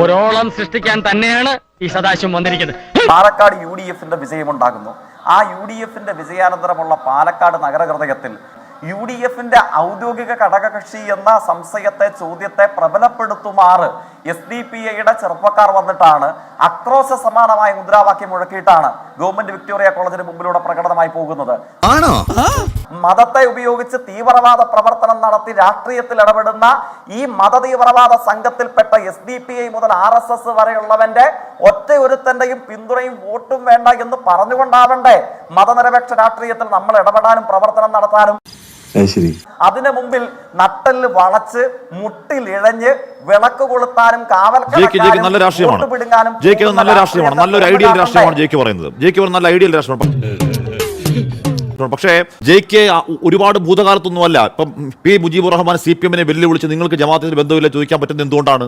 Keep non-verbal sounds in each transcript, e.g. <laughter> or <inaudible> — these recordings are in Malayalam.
ഒരോളം സൃഷ്ടിക്കാൻ തന്നെയാണ് ഈ സദാശിവം വന്നിരിക്കുന്നത്. പാലക്കാട് യു ഡി എഫിന്റെ വിജയമുണ്ടാകുന്നു. ആ യു ഡി എഫിന്റെ വിജയാനന്തരമുള്ള പാലക്കാട് നഗരഹൃദയത്തിൽ യു ഡി എഫിന്റെ ഔദ്യോഗിക ഘടകകക്ഷി എന്ന സംശയത്തെ ചോദ്യത്തെ പ്രബലപ്പെടുത്തുമാറ് എസ് ഡി പി ഐയുടെ ചെറുപ്പക്കാർ വന്നിട്ടാണ് അക്രോശ സമാനമായ മുദ്രാവാക്യം മുഴക്കിയിട്ടാണ് ഗവൺമെന്റ് വിക്ടോറിയ കോളേജിന് മുമ്പിലൂടെ പ്രകടനമായി പോകുന്നത്. ആണോ? മതത്തെ ഉപയോഗിച്ച് തീവ്രവാദ പ്രവർത്തനം നടത്തി രാഷ്ട്രീയത്തിൽ ഇടപെടുന്ന ഈ മത തീവ്രവാദ സംഘത്തിൽപ്പെട്ട എസ് ഡി പി ഐ മുതൽ ആർ എസ് എസ് വരെയുള്ളവന്റെ ഒറ്റ ഒരുത്തന്റെയും പിന്തുണയും വോട്ടും വേണ്ട എന്ന് പറഞ്ഞുകൊണ്ടാവണ്ടേ മതനിരപേക്ഷ രാഷ്ട്രീയത്തിൽ നമ്മൾ ഇടപെടാനും പ്രവർത്തനം നടത്താനും? ശരി. അതിനു മുമ്പിൽ നട്ടൽ വളച്ച് മുട്ടിൽ ഇഴഞ്ഞ് വിളക്ക് കൊളുത്താനും കാവൽ നല്ല രാഷ്ട്രീയമാണ്. നല്ല രാഷ്ട്രീയമാണ്. നല്ലൊരു ഐഡിയൽ രാഷ്ട്രീയമാണ് ജെയ്ക്ക് പറയുന്നത്. ജെയ്ക്ക് നല്ല ഐഡിയൽ രാഷ്ട്രീയമാണ്. പക്ഷേ ജെ കെ ഒരുപാട് ഭൂതകാലത്തൊന്നുമല്ല. ഇപ്പം P Mujeeb Rahman C P എമ്മിനെ വെല്ലുവിളിച്ച് നിങ്ങൾക്ക് ജമാഅത്തിന് ബന്ധമില്ല ചോദിക്കാൻ പറ്റുന്നത് എന്തുകൊണ്ടാണ്?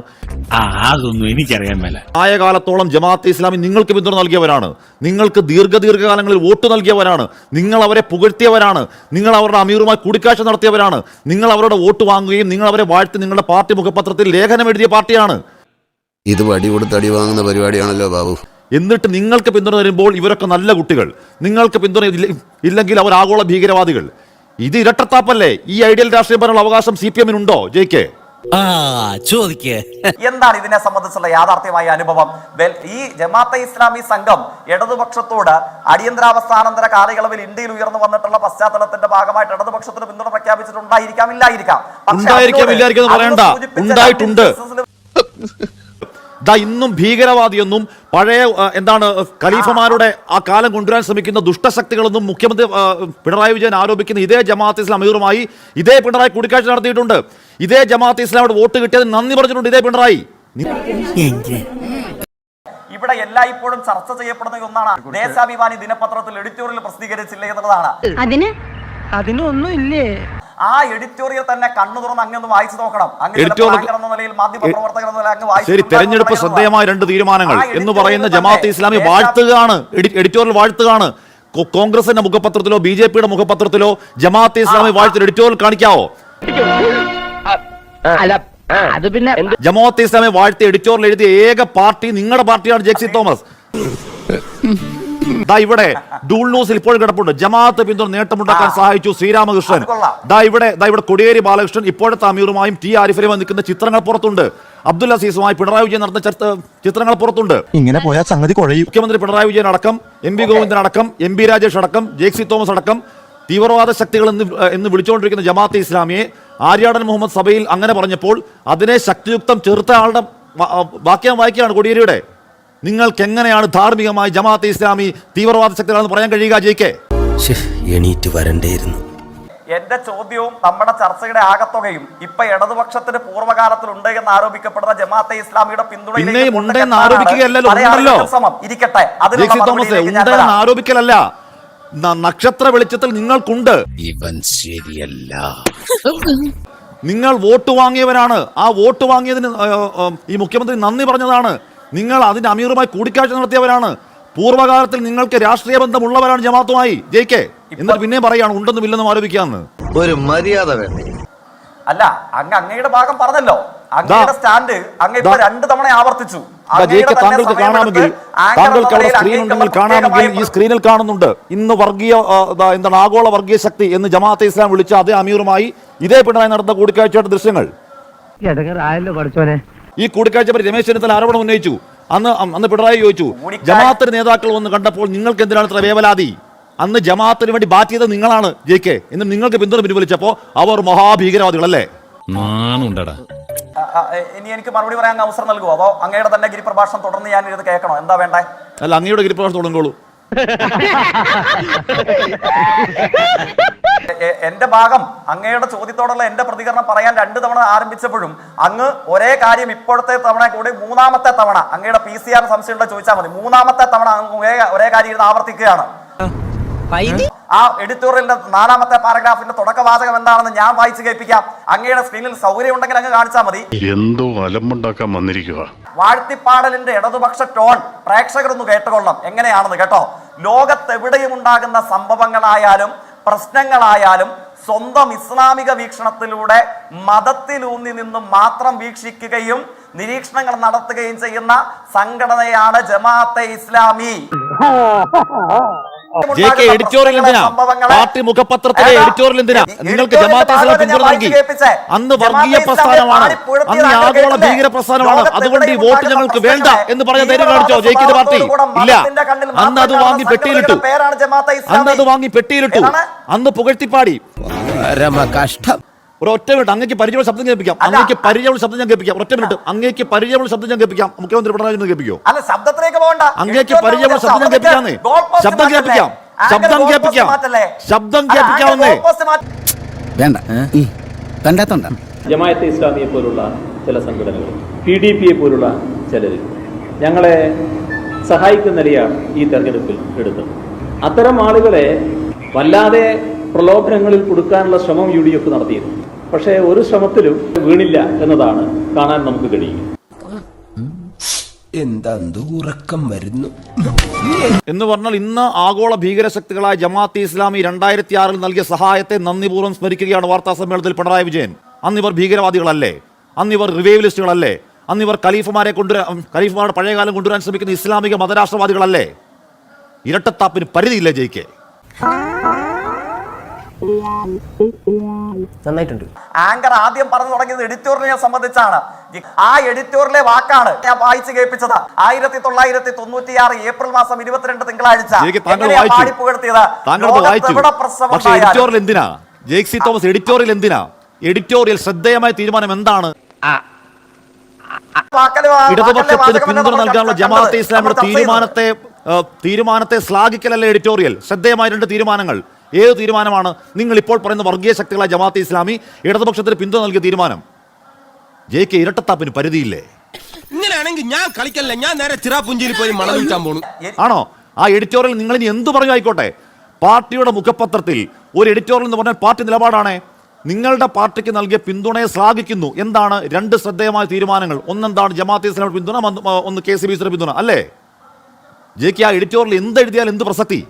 ആ അതൊന്നും എനിക്കറിയാൻ മേല. ആയ കാലത്തോളം ജമാഅത്ത് ഇസ്ലാമി നിങ്ങൾക്ക് പിന്തുണ നൽകിയവരാണ്. നിങ്ങൾക്ക് ദീർഘ ദീർഘകാലങ്ങളിൽ വോട്ട് നൽകിയവരാണ്. നിങ്ങൾ അവരെ പുകഴ്ത്തിയവരാണ്. നിങ്ങൾ അവരുടെ അമീറുമായി കൂടിക്കാഴ്ച നടത്തിയവരാണ്. നിങ്ങൾ അവരുടെ വോട്ട് വാങ്ങുകയും നിങ്ങൾ അവരെ വാഴ്ത്തി നിങ്ങളുടെ പാർട്ടി മുഖപത്രത്തിൽ ലേഖനം എഴുതിയ പാർട്ടിയാണ്. ഇത് വടി കൊടുത്ത് അടി വാങ്ങുന്ന പരിപാടിയാണല്ലോ ബാബു. എന്നിട്ട് നിങ്ങൾക്ക് പിന്തുണ തരുമ്പോൾ ഇവരൊക്കെ നല്ല കുട്ടികൾ. നിങ്ങൾക്ക് പിന്തുണ ഇല്ലെങ്കിൽ അവർ ആഗോള ഭീകരവാദികൾ. ഇത് ഇരട്ടത്താപ്പല്ലേ? ഈ ഐഡിയൽ രാഷ്ട്രീയം പറയാനുള്ള അവകാശം സി പി എമ്മിനുണ്ടോ ജയിക്കെ ആ ചോദിക്കേ. എന്താണ് ഇതിനെ സംബന്ധിച്ചുള്ള യാഥാർത്ഥ്യമായ അനുഭവം? വെൽ- ഈ ജമാഅത്തെ ഇസ്ലാമി സംഘം ഇടതുപക്ഷത്തോട് അടിയന്തരാവസ്ഥാനന്തര കാലയളവിൽ ഇന്ത്യയിൽ ഉയർന്നു വന്നിട്ടുള്ള പശ്ചാത്തലത്തിന്റെ ഭാഗമായിട്ട് ഇടതുപക്ഷത്തിന് പിന്തുണ പ്രഖ്യാപിച്ചിട്ടുണ്ടായിരിക്കാം ഇല്ലായിരിക്കാം. പക്ഷേ ഉണ്ടായിരിക്കാം, ഇല്ലായിരിക്കാം പറയണ്ട. ഉണ്ടായിട്ടുണ്ട്. ദാ ഇന്നും ഭീകരവാദിയൊന്നും പഴയ എന്താണ് ഖലീഫമാരുടെ ആ കാലം കൊണ്ടുവരാൻ ശ്രമിക്കുന്ന ദുഷ്ടശക്തികളൊന്നും മുഖ്യമന്ത്രി പിണറായി വിജയൻ ആരോപിക്കുന്ന ഇതേ ജമാഅത്ത് ഇസ്ലാം അമീറുമായി ഇതേ പിണറായി കൂടിക്കാഴ്ച നടത്തിയിട്ടുണ്ട്. ഇതേ ജമാഅത്ത് ഇസ്ലാമോട് വോട്ട് കിട്ടിയത് നന്ദി പറഞ്ഞിട്ടുണ്ട് ഇതേ പിണറായി. ഇവിടെ ഇവിടെ എല്ലായ്പ്പോഴും ചർച്ച ചെയ്യപ്പെടുന്ന ഒന്നാണ്. ദേശാഭിമാനി ദിനപത്രത്തിൽ എഡിറ്റോറിയൽ പ്രസിദ്ധീകരിച്ചില്ലേ എന്നുള്ളതാണ് അതിന്? അതിനൊന്നും ഇല്ലേ ആ എഡിറ്റോറിയൽ തന്നെ കണ്ണു തുറന്ന് അങ്ങൊന്ന് വായിച്ചു നോക്കണം. അങ്ങനെ ചിലപ്പോൾ എഡിറ്റോറിയൽ- ആങ്കർ എന്ന നിലയിൽ മാധ്യമ പ്രവർത്തകർ എന്ന നിലയിൽ അങ്ങ് ശരി തെരഞ്ഞെടുപ്പ്. ശ്രദ്ധേയമായ രണ്ട് തീരുമാനങ്ങൾ. എന്ന് പറയുന്ന ജമാഅത്ത് ഇസ്ലാമി വാഴ്ത്തുകയാണ്. എഡിറ്റോറിയൽ വാഴ്ത്തുകയാണ്. കോൺഗ്രസിന്റെ മുഖപത്രത്തിലോ ബി ജെ പിയുടെ മുഖപത്രത്തിലോ ജമാഅത്തെ ഇസ്ലാമി വാഴ്ത്തിൽ എഡിറ്റോറിയൽ കാണിക്കാവോ? അല്ല അത് പിന്നെ ജമാഅത്തെ ഇസ്ലാമി വാഴ്ത്തി എഡിറ്റോറിയൽ എഴുതിയ ഏക പാർട്ടി നിങ്ങളുടെ പാർട്ടിയാണ് ജെക്സി തോമസ്. ദാ ഇവിടെ ഡൂൾ ന്യൂസിൽ ഇപ്പോഴും കിടപ്പുണ്ട്. ജമാഅത്ത് പിന്തുണ നേട്ടമുണ്ടാക്കാൻ സഹായിച്ചു ശ്രീരാമകൃഷ്ണൻ. ദാ ഇവിടെ ദാ ഇവിടെ കൊടിയേരി ബാലകൃഷ്ണൻ ഇപ്പോഴത്തെ അമീറുമായും ടി ആരിഫിലുമായി നിൽക്കുന്ന ചിത്രങ്ങൾ പുറത്തുണ്ട്. അബ്ദുൽ അസീസുമായി പിണറായി വിജയൻ നടന്ന ചർച്ച- ചിത്രങ്ങൾ പുറത്തുണ്ട്. ഇങ്ങനെ പോയാൽ സംഗതി കുഴയും. മുഖ്യമന്ത്രി പിണറായി വിജയൻ അടക്കം എം പി ഗോവിന്ദൻ അടക്കം എം പി രാജേഷ് അടക്കം ജെക്സി തോമസ് അടക്കം തീവ്രവാദ ശക്തികൾ എന്ന് എന്ന് വിളിച്ചുകൊണ്ടിരിക്കുന്ന ജമാഅത്ത് ഇസ്ലാമിയെ ആര്യാടൻ മുഹമ്മദ് സഭയിൽ അങ്ങനെ പറഞ്ഞപ്പോൾ അതിനെ ശക്തിയുക്തം ചെറുത്ത ആളുടെ വാക്യം വായിക്കുകയാണ് കൊടിയേരിയുടെ. നിങ്ങൾക്ക് എങ്ങനെയാണ് ധാർമ്മികമായി ജമാഅത്തെ ഇസ്ലാമി തീവ്രവാദ ശക്തികളാണെന്ന് പറയാൻ കഴിയുക ജയിക്കെ എണീറ്റ് വരണ്ടേയിരുന്നു. എന്റെ ചോദ്യവും നമ്മുടെ ചർച്ചയുടെ ആകത്തുകയും ഇപ്പൊ ഇടതുപക്ഷത്തിന് പൂർവകാലത്തിൽ ഉണ്ട് എന്ന് ആരോപിക്കപ്പെടുന്ന ജമാഅത്തെ ഇസ്ലാമിയുടെ. ഇരിക്കട്ടെ. ആരോപിക്കലല്ല. നക്ഷത്ര വെളിച്ചത്തിൽ നിങ്ങൾക്കുണ്ട്. ഇവൻ ശരിയല്ല. നിങ്ങൾ വോട്ട് വാങ്ങിയവരാണ്. ആ വോട്ട് വാങ്ങിയതിന് ഈ മുഖ്യമന്ത്രി നന്ദി പറഞ്ഞതാണ്. നിങ്ങൾ അതിന്റെ അമീറുമായി കൂടിക്കാഴ്ച നടത്തിയവരാണ്. പൂർവകാലത്തിൽ നിങ്ങൾക്ക് രാഷ്ട്രീയ ബന്ധമുള്ളവരാണ് ജമാത്തുമായി. ജയിക്കെ എന്നിട്ട് പിന്നെ പറയാണ് ഉണ്ടെന്നും ഇല്ലെന്നും ആരോപിക്കാന്ന്. ഒരു മര്യാദ വേണ്ടേ? അല്ല അങ്ങ് അങ്ങയുടെ ഭാഗം പറഞ്ഞല്ലോ. അങ്ങയുടെ സ്റ്റാൻഡ് അങ്ങ് ഇപ്പൊ രണ്ട് തവണ ആവർത്തിച്ചു. താങ്കൾക്ക് കാണാമെങ്കിൽ ആങ്കർ താങ്കൾക്ക് അവിടെ സ്ക്രീൻ ഉണ്ടെങ്കിൽ കാണാമെങ്കിൽ ഈ സ്ക്രീനിൽ കാണുന്നുണ്ട്. ഇന്ന് വർഗീയ എന്താണ് ആഗോള വർഗീയ ശക്തി എന്ന് ജമാഅത്തെ ഇസ്ലാം വിളിച്ച അതേ അമീറുമായി ഇതേ പിണറായി നടന്ന കൂടിക്കാഴ്ചയുടെ ദൃശ്യങ്ങൾ. ആയല്ലോ പഠിച്ചോനെ ഈ കൂടിക്കാഴ്ച പറ്റി രമേശ് ചെന്നിത്തല ആരോപണം ഉന്നയിച്ചു. അന്ന് അന്ന് പിണറായി ചോദിച്ചു ജമാഅത്തിന് നേതാക്കൾ വന്ന് കണ്ടപ്പോൾ നിങ്ങൾക്ക് എന്തിനാണ് ഇത്ര വേവലാതി? അന്ന് ജമാഅത്തിന് വേണ്ടി ബാറ്റ് ചെയ്തത് നിങ്ങളാണ് ജെ കെ. എന്ന് നിങ്ങൾക്ക് പിന്തുണ പിൻവലിച്ചപ്പോ അവർ മഹാഭീകരവാദികളല്ലേ? ഇനി എനിക്ക് മറുപടി പറയാൻ അവസരം നൽകുമോ അതോ അങ്ങയുടെ തന്നെ ഗിരിപ്രഭാഷണം തുടർന്ന് ഞാൻ ഇത് കേൾക്കണോ? എന്താ വേണ്ടേ? അല്ല അങ്ങയുടെ ഗിരിപ്രഭാഷണം തുടങ്ങോളൂ എ- എ- എന്റെ ഭാഗം അങ്ങയുടെ ചോദ്യത്തോടുള്ള എന്റെ പ്രതികരണം പറയാൻ രണ്ട് തവണ ആരംഭിച്ചപ്പോഴും അങ്ങ് ഒരേ കാര്യം ഇപ്പോഴത്തെ തവണ കൂടി മൂന്നാമത്തെ തവണ അങ്ങയുടെ പി സി ആർ സംശയം ചോദിച്ചാൽ മതി. മൂന്നാമത്തെ തവണ അങ്ങ് ഒരേ ഒരേ കാര്യം ഇരുന്ന് ആവർത്തിക്കുകയാണ്. ആ എഡിറ്റോറിയലിന്റെ നാലാമത്തെ പാരഗ്രാഫിന്റെ തുടക്കവാചകം എന്താണെന്ന് ഞാൻ വായിച്ചു കേൾപ്പിക്കാം. അങ്ങയുടെ സ്ക്രീനിൽ സൗകര്യം ഉണ്ടെങ്കിൽ അങ്ങ് കാണിച്ചാൽ മതി. എന്തോ അലമ്പുണ്ടാക്കാൻ വന്നിരിക്കുക വാഴ്ത്തിപ്പാടലിന്റെ ഇടതുപക്ഷ ടോൺ പ്രേക്ഷകരൊന്ന് കേട്ടുകൊള്ളണം. എങ്ങനെയാണെന്ന് കേട്ടോ. ലോകത്തെവിടെയും ഉണ്ടാകുന്ന സംഭവങ്ങളായാലും പ്രശ്നങ്ങളായാലും സ്വന്തം ഇസ്ലാമിക വീക്ഷണത്തിലൂടെ മതത്തിലൂന്നി നിന്നും മാത്രം വീക്ഷിക്കുകയും നിരീക്ഷണങ്ങൾ നടത്തുകയും ചെയ്യുന്ന സംഘടനയാണ് Jamaat-e Islami. <laughs> J K editorial എന്തിനാ? പാർട്ടി മുഖപത്രത്തിലെ എഡിറ്റോറിയൽ എന്തിനാ? നിങ്ങൾക്ക് ജമാഅത്തെ ഇസ്ലാം പിന്തുണ നൽകി അന്ന് വർഗീയ പ്രസ്ഥാനമാണ്. അന്ന് ആഗോള ഭീകര പ്രസ്ഥാനമാണ്. അതുകൊണ്ട് ഈ വോട്ട് ഞങ്ങൾക്ക് വേണ്ട എന്ന് പറഞ്ഞ ധൈര്യം കാണിച്ചോ? ജയിക്കുന്ന പാർട്ടി? ഇല്ല. അന്ന് അത് വാങ്ങി പെട്ടിയിലിട്ടു. അന്ന് അത് വാങ്ങി പെട്ടിയിലിട്ടു. അന്ന് പുകഴ്ത്തിപ്പാടി. കഷ്ടം ഒരു ഒറ്റ മിനിറ്റ് അങ്ങേക്ക് പരിചയമുള്ള ശബ്ദം കേൾപ്പിക്കാം. അങ്ങേക്ക് പരിചയമുള്ള ശബ്ദം ഞാൻ കേൾപ്പിക്കാം. ഒറ്റ മിനിറ്റ്. അങ്ങേക്ക് പരിചയമുള്ള ശബ്ദം ഞാൻ കേൾപ്പിക്കാം. മുഖ്യമന്ത്രി പിണറായി വിജയൻ കേൾപ്പിക്കോ? അല്ല ശബ്ദത്തിലേക്ക് പോകണ്ട. അങ്ങേക്ക് പരിചയമുള്ള ശബ്ദം ഞാൻ കേൾപ്പിക്കാന്നേ ശബ്ദം കേൾപ്പിക്കാം. ശബ്ദം കേൾപ്പിക്കാം. ശബ്ദം കേൾപ്പിക്കാവുന്നേ വേണ്ട. കണ്ടാത്തോണ്ട. ജമായത്തെ ഇസ്ലാമിയെ പോലുള്ള ചില സംഘടനകൾ പി ഡി പിയെ പോലുള്ള ചിലർ ഞങ്ങളെ സഹായിക്കുന്ന നിലയാണ് ഈ തെരഞ്ഞെടുപ്പിൽ എടുത്തത്. അത്തരം ആളുകളെ വല്ലാതെ പ്രലോഭനങ്ങളിൽ കൊടുക്കാനുള്ള ശ്രമം യു ഡി എഫ് നടത്തിയിരുന്നു. പക്ഷേ ഒരു ശ്രമത്തിലും വീണില്ല എന്നതാണ് കാണാൻ നമുക്ക് കഴിയും എന്താ ഉറക്കം വരുന്നു? എന്ന് പറഞ്ഞാൽ ഇന്ന് ആഗോള ഭീകരശക്തികളായ ജമാഅത്തെ ഇസ്ലാമി രണ്ടായിരത്തി ആറിൽ നൽകിയ സഹായത്തെ നന്ദിപൂർവം സ്മരിക്കുകയാണ് വാർത്താ സമ്മേളനത്തിൽ പിണറായി വിജയൻ. അന്ന് ഇവർ ഭീകരവാദികളല്ലേ? അന്ന് ഇവർ റിവൈവലിസ്റ്റുകളല്ലേ? അന്ന് ഇവർ ഖലീഫുമാരെ കൊണ്ടുവരാൻ ഖലീഫുമാരുടെ പഴയകാലം കൊണ്ടുവരാൻ ശ്രമിക്കുന്ന ഇസ്ലാമിക മതരാഷ്ട്രവാദികളല്ലേ? ഇരട്ടത്താപ്പിന് പരിധിയില്ലേ ജയിക്കെ? നന്നായിട്ടുണ്ട്. ആങ്കർ ആദ്യം പറഞ്ഞു തുടങ്ങിയത് എഡിറ്റോറിയലിനെ സംബന്ധിച്ചാണ്. ആ എഡിറ്റോറിയലെ വാക്കാണ് ഞാൻ വായിച്ചു കേൾപ്പിച്ചത്. ആയിരത്തി തൊള്ളായിരത്തി തൊണ്ണൂറ്റിയാറ് ഏപ്രിൽ മാസം ഇരുപത്തിരണ്ട് തിങ്കളാഴ്ച പാടിപ്പുകഴ്ത്തിയത്? എന്തിനാ? ജേക്സി തോമസ് എഡിറ്റോറിയൽ എന്തിനാ? എഡിറ്റോറിയൽ ശ്രദ്ധേയമായ തീരുമാനം എന്താണ്? ഇടതുപക്ഷത്തിന് പിന്തുണ നൽകാനുള്ള ജമാഅത്തെ ഇസ്ലാമിയുടെ. തീരുമാനത്തെ തീരുമാനത്തെ ശ്ലാഘിക്കലല്ല എഡിറ്റോറിയൽ? ശ്രദ്ധേയമായ രണ്ട് തീരുമാനങ്ങൾ. ഏത് തീരുമാനമാണ്? നിങ്ങൾ ഇപ്പോൾ പറയുന്ന വർഗീയ ശക്തികളായ ജമാഅത്തെ ഇസ്ലാമി ഇടതുപക്ഷത്തിന് പിന്തുണ നൽകിയ തീരുമാനം? ജെ കെ ഇരട്ടത്താപ്പിന് പരിധിയില്ലേ? ഇങ്ങനെയാണെങ്കിൽ ഞാൻ കളിക്കല്ല. ഞാൻ നേരെ ചിറാപുഞ്ചിയിൽ പോയി മണം വിൽക്കാൻ പോണു. ആണോ? ആ എഡിറ്റോറിയൽ നിങ്ങൾ ഇനി എന്ത് പറഞ്ഞു ആയിക്കോട്ടെ? പാർട്ടിയുടെ മുഖപത്രത്തിൽ ഒരു എഡിറ്റോറിയൽ എന്ന് പറഞ്ഞാൽ പാർട്ടി നിലപാടാണ്. നിങ്ങളുടെ പാർട്ടിക്ക് നൽകിയ പിന്തുണയെ ശ്ലാഘിക്കുന്നു. എന്താണ്? രണ്ട് ശ്രദ്ധേയമായ തീരുമാനങ്ങൾ. ഒന്നെന്താണ്? ജമാഅത്തെ ഇസ്ലാമിയുടെ പിന്തുണ ഒന്ന് കെ സി ബി സിയുടെ പിന്തുണ. അല്ലേ? ജെ കെ ആ എഡിറ്റോറിയൽ എന്ത് എഴുതിയാൽ എന്ത് പ്രസക്തി?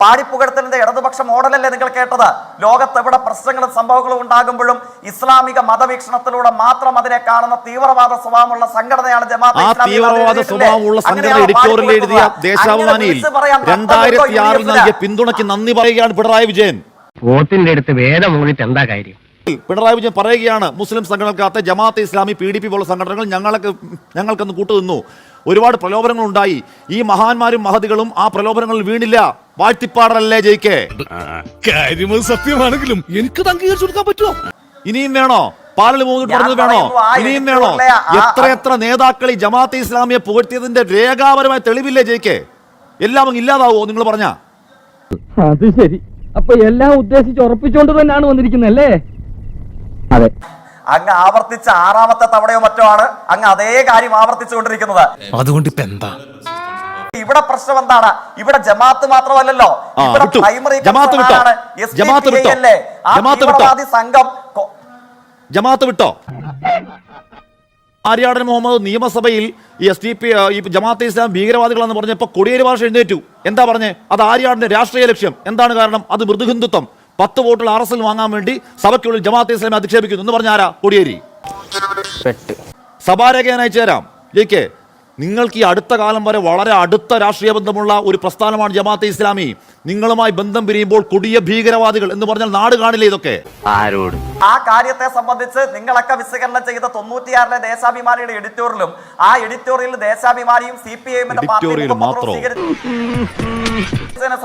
പാടിപ്പുകഴ്ത്തലിന്റെ ഇടതുപക്ഷ മോഡലല്ലേ നിങ്ങൾ കേട്ടത്? ലോകത്ത് എവിടെ പ്രശ്നങ്ങളും സംഭവങ്ങളും ഉണ്ടാകുമ്പോഴും ഇസ്ലാമിക മതവീക്ഷണത്തിലൂടെ മാത്രം അതിനെ കാണുന്ന തീവ്രവാദ സ്വഭാവമുള്ള സംഘടനയാണ് ജമാഅത്തെ ഇസ്ലാമി എന്ന് തീവ്രവാദ സ്വഭാവമുള്ള സംഘടന എഡിറ്റോറിയൽ എഴുതിയ? ദേശാഭിമാനിയിൽ രണ്ടായിരത്തി ആറിൽ നൽകിയ. പിന്തുണയ്ക്ക് നന്ദി പറയുകയാണ് പിണറായി വിജയൻ. വോട്ടിന്റെ അടുത്ത് വേദം എന്താ കാര്യം? പിണറായി വിജയൻ പറയുകയാണ് മുസ്ലിം സംഘടനകളത്തെ Jamaat-e Islami P D P പോലുള്ള സംഘടനകൾ ഞങ്ങൾക്ക് ഞങ്ങൾക്കൊന്ന് കൂട്ടുനിന്നു. ഒരുപാട് പ്രലോഭനങ്ങളുണ്ടായി. ഈ മഹാന്മാരും മഹതികളും ആ പ്രലോഭനങ്ങളിൽ വീണില്ല. വാഴ്ത്തിപ്പാടലല്ലേ ജയിക്കേ? കാര്യം സത്യമാണെങ്കിലും എനിക്ക് അംഗീകരിച്ചു കൊടുക്കാൻ പറ്റുമോ? ഇനിയും വേണോ? പാലൽ മൂന്നിട്ട് പറഞ്ഞത് വേണോ? ഇനിയും വേണോ? എത്ര എത്ര നേതാക്കൾ ഈ ജമാഅത്തെ ഇസ്ലാമിയെ പുകഴ്ത്തിയതിന്റെ രേഖാപരമായ തെളിവില്ലേ ജയിക്കേ? എല്ലാം അങ്ങ് ഇല്ലാതാവോ നിങ്ങൾ പറഞ്ഞ? അത് ശരി. അപ്പൊ എല്ലാം ഉദ്ദേശിച്ച് ഉറപ്പിച്ചുകൊണ്ട് തന്നെയാണ് വന്നിരിക്കുന്നല്ലേ അതെ. അങ്ങ് ആവർത്തിച്ച ആറാമത്തെ തവണയോ മറ്റോ ആണ് അങ്ങ് അതേ കാര്യം ആവർത്തിച്ചുകൊണ്ടിരിക്കുന്നത്. അതുകൊണ്ട് ഇപ്പൊ എന്താ ഇവിടെ പ്രശ്നം എന്താണ്? ഇവിടെ ജമാഅത്ത് മാത്രമല്ലല്ലോ. ഇവിടെ പ്രൈമറി ജമാഅത്ത് വിട്ടോ? ജമാഅത്ത് വിട്ടോ? അല്ലേ? ആ ജമാഅത്ത് വിട്ടോ? തീവ്രവാദി സംഘം കൊ- ജമാഅത്ത് വിട്ടോ? ആര്യാടൻ മുഹമ്മദ് നിയമസഭയിൽ ഈ എസ് ഡി പി ഈ ജമാഅത്തെ ഇസ്ലാം ഭീകരവാദികളെന്ന് പറഞ്ഞപ്പോൾ കൊടിയേരി ഭാഷ എഴുന്നേറ്റു. എന്താ പറഞ്ഞേ? അത് ആര്യാടിന്റെ രാഷ്ട്രീയ ലക്ഷ്യം. എന്താണ് കാരണം? അത് മൃദുഹിന്ദുത്വം. പത്ത് വോട്ടുകൾ ആർ എസ് എൽ വാങ്ങാൻ വേണ്ടി സഭയ്ക്കുള്ളിൽ ജമാഅത്തെ ഇസ്ലാമെ അധിക്ഷേപിക്കുന്നു. എന്ന് പറഞ്ഞ ആരാ കൊടിയേരി സഭാരേഖ ഞാൻ അയച്ചു തരാം ജയിക്കെ നിങ്ങൾക്ക് ഈ അടുത്ത കാലം വരെ വളരെ അടുത്ത രാഷ്ട്രീയ ബന്ധമുള്ള ഒരു പ്രസ്ഥാനമാണ് ജമാഅത്തെ ഇസ്ലാമി. നിങ്ങളുമായി ബന്ധം പിരിയുമ്പോൾ കൊടിയ ഭീകരവാദികൾ എന്ന് പറഞ്ഞാൽ നാട് കാണില്ലേ ഇതൊക്കെ? ആരോട്? ആ കാര്യത്തെ സംബന്ധിച്ച് നിങ്ങളൊക്കെ വിശകലനം ചെയ്ത തൊണ്ണൂറ്റിയാറിലെ ദേശാഭിമാനിയുടെ എഡിറ്റോറിയലും ആ എഡിറ്റോറിയലിൽ ദേശാഭിമാനിയും സി പി എഡിറ്റോറിയൽ മാത്രം?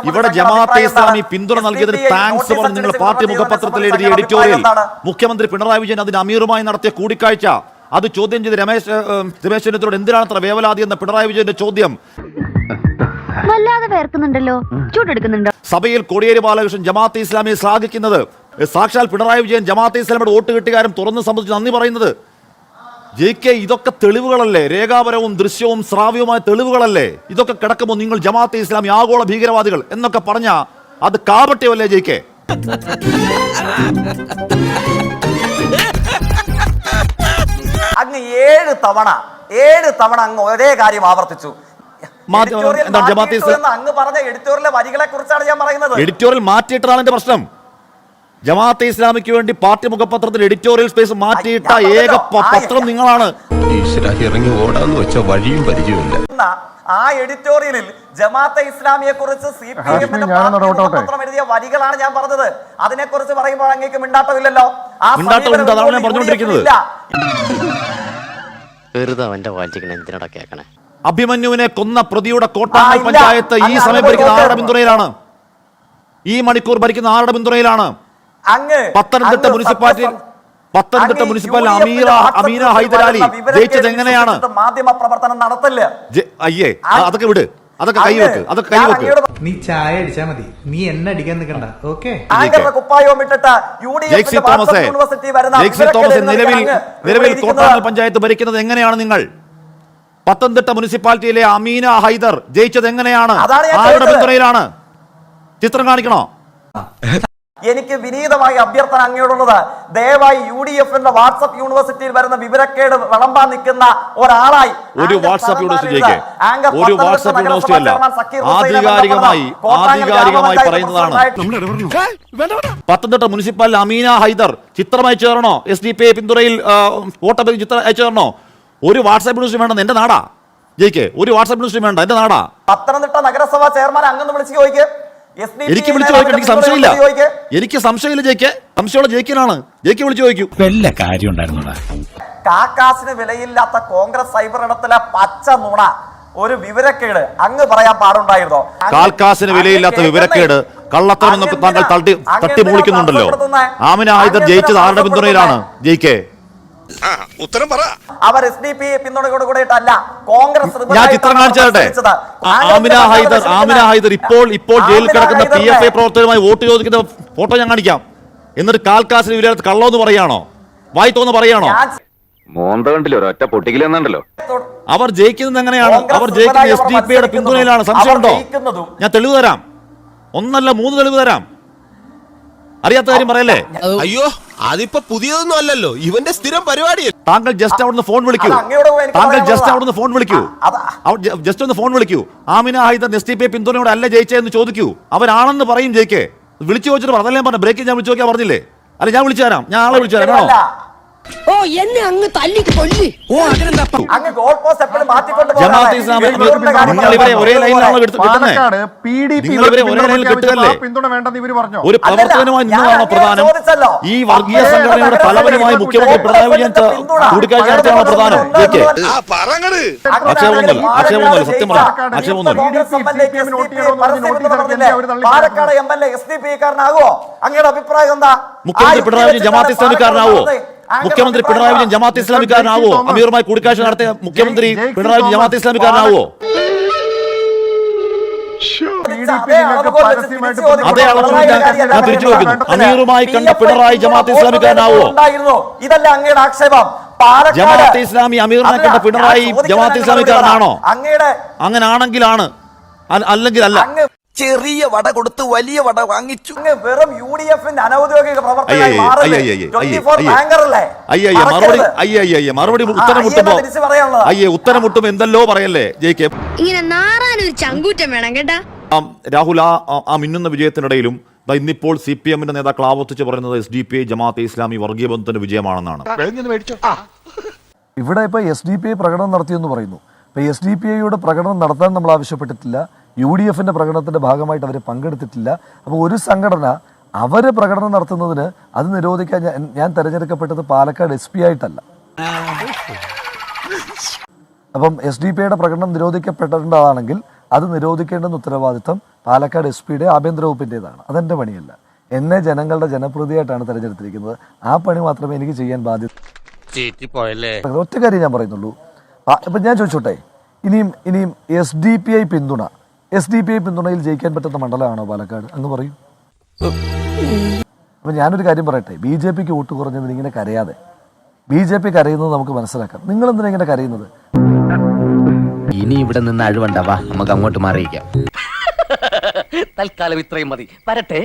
ഇവിടെ ജമാഅത്തെ ഇസ്ലാമി പിന്തുണ നൽകിയതിന് താങ്ക്സ് പറഞ്ഞ് നിങ്ങൾ പാർട്ടി മുഖപത്രത്തിൽ എഴുതിയ എഡിറ്റോറിയൽ. മുഖ്യമന്ത്രി പിണറായി വിജയൻ അതിന് അമീറുമായി നടത്തിയ കൂടിക്കാഴ്ച. അത് ചോദ്യം ചെയ്ത് രമേശ് രമേശ് ചെന്നിത്തലയോട് എന്തിനാണ് അത്ര വേവലാതി എന്ന പിണറായി വിജയന്റെ ചോദ്യം? വല്ലാതെ വേർക്കുന്നുണ്ടല്ലോ. ചൂടെടുക്കുന്നുണ്ടോ? സഭയിൽ കോടിയേരി ബാലകൃഷ്ണൻ ജമാഅത്ത് ഇസ്ലാമിയെ ശ്ലാഘിക്കുന്നത്. സാക്ഷാൽ പിണറായി വിജയൻ ജമാഅത്ത് ഇസ്ലാമിയുടെ വോട്ട് കിട്ടുകാരും തുറന്ന് സംബന്ധിച്ച് നന്ദി പറയുന്നത്. ജെ കെ ഇതൊക്കെ തെളിവുകളല്ലേ? രേഖാപരവും ദൃശ്യവും ശ്രാവ്യവുമായ തെളിവുകളല്ലേ? ഇതൊക്കെ കിടക്കുമ്പോൾ നിങ്ങൾ ജമാഅത്തെ ഇസ്ലാമി ആഗോള ഭീകരവാദികൾ എന്നൊക്കെ പറഞ്ഞ അത് കാപട്യമല്ലേ ജെ കെ? ഏഴ് തവണ ഏഴ് തവണ അങ്ങ് ഒരേ കാര്യം ആവർത്തിച്ചു. അങ്ങ് പറഞ്ഞ എഡിറ്റോറിയലെ വരികളെ കുറിച്ചാണ് ഞാൻ പറയുന്നത്. എഡിറ്റോറിയൽ മാറ്റിയിട്ടാണ് എന്റെ പ്രശ്നം. ജമാഅത്തെ ഇസ്ലാമിക്ക് വേണ്ടി പാർട്ടി മുഖപത്രത്തിൽ എഡിറ്റോറിയൽ സ്പേസ് മാറ്റിയിട്ട ഏക ആ പത്രം നിങ്ങളാണ്. ഇറങ്ങി ഓടാന്ന് വെച്ച വഴിയും പരിചയമില്ല ആ എഡിറ്റോറിയലിൽ ജമാഅത്തെ ഇസ്ലാമിയെ കുറിച്ച് സി പി എമ്മിന്റെ പത്രം എഴുതിയ വരികളാണ് ഞാൻ പറഞ്ഞത്. അതിനെ കുറിച്ച് പറയുമ്പോൾ അങ്ങേക്ക് മിണ്ടാട്ടമില്ലല്ലോ ആ വെറുതെ അവന്റെ വായിച്ചിങ്ങനെ എന്തിനടാ കേക്കണേ? അഭിമന്യുവിനെ കൊന്ന പ്രതിയുടെ കോട്ടാങ്ങൽ പഞ്ചായത്ത് ഈ സമയം ഭരിക്കുന്ന ആരുടെ പിന്തുണയിലാണ് ഈ മണിക്കൂർ ഭരിക്കുന്ന ആരുടെ പിന്തുണയിലാണ് അങ്ങ് പത്തനംതിട്ട മുനിസിപ്പാലിറ്റി പത്തനംതിട്ട മുനിസിപ്പാലിറ്റി അമീറ അമീന ഹൈദരാലി ജയിച്ചത് എങ്ങനെയാണ്? മാധ്യമ പ്രവർത്തനം നടത്തില്ല. അയ്യേ അതൊക്കെ വിട്. അതൊക്കെ കൈവെക്ക് അതൊക്കെ കൈവെക്ക് നീ ചായ അടിച്ചാ മതി. നീ എന്നെ അടിക്കാൻ നിൽക്കണ്ട ഓക്കെ? കുപ്പായവും ഇട്ടിട്ട് യു ഡി ജെയ്സി തോമസേ. വരുന്ന തോമസ് നിലവിൽ നിലവിൽ ഇവിടെ പഞ്ചായത്ത് ഭരിക്കുന്നത് എങ്ങനെയാണ് നിങ്ങൾ? പത്തനംതിട്ട മുനിസിപ്പാലിറ്റിയിലെ അമീന ഹൈദർ ജയിച്ചത് എങ്ങനെയാണ്? ആരുടെ. പിന്തുണയിലാണ്? ചിത്രം കാണിക്കണോ? എനിക്ക് വിനീതമായി അഭ്യർത്ഥന അങ്ങയോടുള്ളത്. ദയവായി യു ഡി എഫിന്റെ വാട്സപ്പ് യൂണിവേഴ്സിറ്റിയിൽ വരുന്ന വിവരക്കേട് വിളമ്പാൻ നിൽക്കുന്ന ഒരാളായി ഒരു വാട്സപ്പ് യൂണിവേഴ്സിറ്റിക്ക് ഒരു പത്തനംതിട്ട മുനിസിപ്പാലിൽ യൂണിവേഴ്സിറ്റി അല്ല. ആധികാരികമായി ആധികാരികമായി പറയുന്നതാണ്. പത്തനംതിട്ട മുനിസിപ്പാലിറ്റി അമീന ഹൈദർ ചിത്രം അയച്ചു തരണോ എസ് ഡി പി പിന്തുണയിൽ വോട്ടപ്പ് ചിത്രം അയച്ചു തരണോ ഒരു വാട്സാപ്പ് ന്യൂസ് വേണ്ടത് എന്റെ നാടാ. ജയിക്ക്. ഒരു വാട്സാപ്പ് ന്യൂസ് വേണ്ട എന്റെ നാടാ. പത്തനംതിട്ട നഗരസഭാ ചെയർമാൻ അങ്ങനെ വിളിച്ചു ചോദിക്കുക എനിക്ക് വിളിച്ചു എനിക്ക് സംശയമില്ല. എനിക്ക് സംശയമില്ല ജയിക്ക്. സംശയമുള്ള ജയിക്കനാണ്. ജയിക്ക് വിളിച്ചു ചോദിക്കൂ. വല്ല കാര്യം ഉണ്ടായിരുന്നോടാ? കാക്കാസിന് വിലയില്ലാത്ത കോൺഗ്രസ് സൈബർ ഇടത്തിലെ പച്ച നുണ. ഒരു വിവരക്കേട്. അങ്ങ് പറയാൻ പാടുണ്ടായിരുന്നോ? കാൽക്കാസിന് വിലയില്ലാത്ത വിവരക്കേട്. കള്ളത്തരം താങ്കൾ തട്ടി തട്ടി മൂളിക്കുന്നുണ്ടല്ലോ ആമിന അങ്ങ് ജയിച്ചത് ആരുടെ പിന്തുണയിലാണ് ജയിക്കേ? ഉത്തരം പറ. അവർ എസ് ഡി പി പിന്തുണയോട് കൂടിയിട്ടല്ല കോൺഗ്രസ് ഞാൻ ചിത്രം കാണിച്ചാട്ടെ ആമിന ഹൈദർ ആമിന ഹൈദർ ഇപ്പോൾ ഇപ്പോൾ ജയിലിൽ കിടക്കുന്ന പി എഫ് ഐ പ്രവർത്തകരുമായി വോട്ട് ചോദിക്കുന്ന ഫോട്ടോ ഞാൻ കാണിക്കാം. എന്നിട്ട് കാൽക്കാസിന് വിലയില്ലാത്ത കള്ളോന്ന് പറയാണോ? വായിത്തോന്ന് പറയാണോ? ഒരൊറ്റ അവർ ജയിക്കുന്നത് എങ്ങനെയാണ്? അവർ ജയിക്കുന്നത് എസ് ഡി പിയുടെ പിന്തുണയിലാണ്. സംശയമുണ്ടോ? ഞാൻ തെളിവ് തരാം. ഒന്നല്ല മൂന്ന് തെളിവ് തരാം. അറിയാത്ത കാര്യം പറയല്ലേ? അയ്യോ അതിപ്പോ പുതിയതൊന്നും അല്ലല്ലോ. ഇവന്റെ സ്ഥിരം പരിപാടി താങ്കൾ ജസ്റ്റ് അവിടുന്ന് ഫോൺ വിളിക്കൂ. താങ്കൾ. ജസ്റ്റ് അവിടുന്ന് ഫോൺ വിളിക്കൂ. അത്. ജസ്റ്റ് ഒന്ന് ഫോൺ വിളിക്കൂ. ആമിന ഹൈദർ നെസ്റ്റിപ്പെ പിന്തുണയോടെ അല്ല ജയിച്ചതെന്ന് ചോദിക്കൂ. അവരാണെന്ന് പറയും ജയിക്കേ. വിളിച്ചു ചോദിച്ചിട്ട് പറഞ്ഞല്ലേ പറഞ്ഞു ബ്രേക്ക് ഞാൻ വിളിച്ചു നോക്കിയാൽ പറഞ്ഞില്ലേ? അല്ല ഞാൻ വിളിച്ചു തരാം. ഞാൻ ആളെ വിളിച്ചു തരാം ഓ എന്നെ അങ്ങ് തല്ലി. കൊല്ലി ഓ അതിനെന്താ അങ്ങ് ഗോൾ പോസ്റ്റ് എപ്പോഴും മാറ്റിക്കൊണ്ട് ജമാഅത്തെ ഇസ്ലാമി നിങ്ങൾ ഇവരെ ഒരേ ലൈനിലാണോ കിട്ടുന്നത് നിങ്ങൾ ഇവരെ ഒരേ ലൈനിൽ കിട്ടുകയല്ലേ പിന്തുണ വേണ്ടെന്ന് ഇവർ പറഞ്ഞു. ഒരു നിന്നതാണോ പ്രധാനം? ഈ വർഗീയ സംഘടനയുടെ തലവനുമായി മുഖ്യമന്ത്രി പിണറായി വിജയൻ ത- പിന്തുണ. കൂടിക്കാഴ്ച നടത്തിയാണോ പ്രധാനം? ജയിക്കേ ആ പറങ്ങട്. ആക്ഷേപമൊന്നുമില്ല, ആക്ഷേപമൊന്നുമില്ല, സത്യം പറയാം, ആക്ഷേപമൊന്നുമില്ല. Palakkad M L A S D P കാരനാകുമോ അങ്ങയുടെ അഭിപ്രായം എന്താ? മുഖ്യമന്ത്രി പിണറായി വിജയൻ ജമാഅത്ത് ഇസ്ലാമിക്കാരനാവോ മുഖ്യമന്ത്രി പിണറായി വിജയൻ ജമാഅത്ത് ഇസ്ലാമിക്കാരനാവോ? അമീറുമായി കൂടിക്കാഴ്ച നടത്തിയ മുഖ്യമന്ത്രി പിണറായി വിജയൻ ജമാഅത്ത് ഇസ്ലാമിക്കാരനാവോ? അതേ അളവിൽ ഞാൻ- ഞാൻ തിരിച്ചു ചോദിക്കുന്നു. അമീറുമായി കണ്ട പിണറായി ജമാഅത്ത് ഇസ്ലാമിക്കാരനാവോ? ഉണ്ടായിരുന്നു? ഇതല്ല അങ്ങയുടെ ആക്ഷേപം. പാലക്കാട് ജമാഅത്തെ ഇസ്ലാമി അമീറിനെ കണ്ട പിണറായി ജമാഅത്ത് ഇസ്ലാമിക്കാരനാണോ? അങ്ങയുടെ അങ്ങനെ ആണെങ്കിലാണ് അല്ലെങ്കിൽ അല്ല. ചെറിയ വട കൊടുത്ത് വലിയ വട വാങ്ങിച്ചു. വെറും യു ഡി എഫിന്റെ അനൗദ്യോഗിക പ്രവർത്തകനായി മാറല്ലേ? അയ്യയ്യ, 24 അയ്യയ്യ. ബാങ്കറല്ലേ? മറുപടി ഉത്തരം മുട്ടുമ്പോ. അയ്യേ ഉത്തരം എന്തല്ലോ പറയല്ലേ ജയിക്കെ. ഇങ്ങനെ നാറാനൊരു ചങ്കൂറ്റം വേണം കേട്ടാ. രാഹുൽ ആ മിന്നുന്ന വിജയത്തിനിടയിലും ദാ ഇന്നിപ്പോൾ സി പി എമ്മിന്റെ നേതാക്കൾ ആവർത്തിച്ച് പറയുന്നത് S D P I Jamaat-e Islami വർഗീയ ബന്ധത്തിന്റെ വിജയമാണെന്നാണ്. ഇവിടെ ഇപ്പൊ എസ് ഡി പി ഐ പ്രകടനം നടത്തിയെന്ന് പറയുന്നു. ഇപ്പൊ എസ് ഡി പി ഐയുടെ പ്രകടനം നടത്താൻ നമ്മൾ ആവശ്യപ്പെട്ടിട്ടില്ല. യു ഡി എഫിന്റെ പ്രകടനത്തിന്റെ ഭാഗമായിട്ട് അവർ പങ്കെടുത്തിട്ടില്ല. അപ്പോൾ ഒരു സംഘടന അവർ പ്രകടനം നടത്തുന്നതിന് അത് നിരോധിക്കാൻ ഞാൻ തിരഞ്ഞെടുക്കപ്പെട്ടത് തെരഞ്ഞെടുക്കപ്പെട്ടത് പാലക്കാട് എസ് പി ആയിട്ടല്ല. അപ്പം എസ് ഡി പിയുടെ പ്രകടനം നിരോധിക്കപ്പെടേണ്ടതാണെങ്കിൽ അത് നിരോധിക്കേണ്ടെന്ന ഉത്തരവാദിത്തം പാലക്കാട് എസ് പിയുടെ ആഭ്യന്തര വകുപ്പിന്റെതാണ് അതെന്റെ പണിയല്ല. എന്നെ ജനങ്ങളുടെ ജനപ്രതിയായിട്ടാണ് തിരഞ്ഞെടുത്തിരിക്കുന്നത്. ആ പണി മാത്രമേ എനിക്ക് ചെയ്യാൻ ബാധ്യത ഒറ്റ കാര്യം ഞാൻ പറയുന്നുള്ളൂ. ഇപ്പൊ ഞാൻ ചോദിച്ചോട്ടെ. ഇനിയും ഇനിയും എസ് ഡി പി ഐ പിന്തുണ എസ് ഡി പി ഐ പിന്തുണയിൽ ജയിക്കാൻ പറ്റുന്ന മണ്ഡലമാണോ പാലക്കാട്? അങ്ങ് പറയും. അപ്പം ഞാനൊരു കാര്യം പറയട്ടെ. ബി ജെ പിക്ക് വോട്ട് കുറഞ്ഞതിന് ഇങ്ങനെ കരയാതെ. ബി ജെ പി കരയുന്നത് നമുക്ക് മനസ്സിലാക്കാം. നിങ്ങൾ എന്തിനാ ഇങ്ങനെ കരയുന്നത്? ഇനി ഇവിടെ നിന്ന് അഴിവണ്ടാവാ നമുക്ക് അങ്ങോട്ട് മാറിയിക്കാം തൽക്കാലം ഇത്രയും മതി. വരട്ടെ.